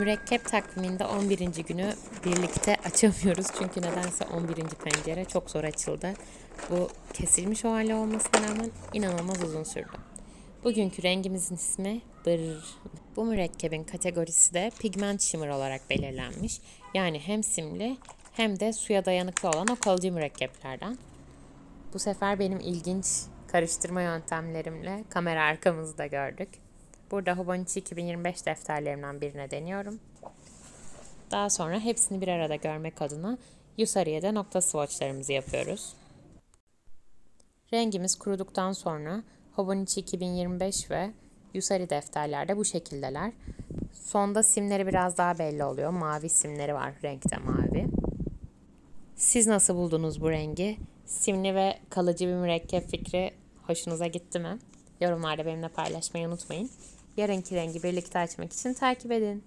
Mürekkep takviminde 11. günü birlikte açamıyoruz. Çünkü nedense 11. pencere çok zor açıldı. Bu kesilmiş o hali olmasına rağmen inanılmaz uzun sürdü. Bugünkü rengimizin ismi Bır. Bu mürekkebin kategorisi de pigment shimmer olarak belirlenmiş. Yani hem simli hem de suya dayanıklı olan o kalıcı mürekkeplerden. Bu sefer benim ilginç karıştırma yöntemlerimle kamera arkamızda gördük. Burada Hobonichi 2025 defterlerimden birine deniyorum. Daha sonra hepsini bir arada görmek adına Yusari'ye nokta swatchlarımızı yapıyoruz. Rengimiz kuruduktan sonra Hobonichi 2025 ve Yusari defterlerde bu şekildeler. Sonda simleri biraz daha belli oluyor. Mavi simleri var, renkte mavi. Siz nasıl buldunuz bu rengi? Simli ve kalıcı bir mürekkep fikri hoşunuza gitti mi? Yorumlarda benimle paylaşmayı unutmayın. Yarınki rengi birlikte açmak için takip edin.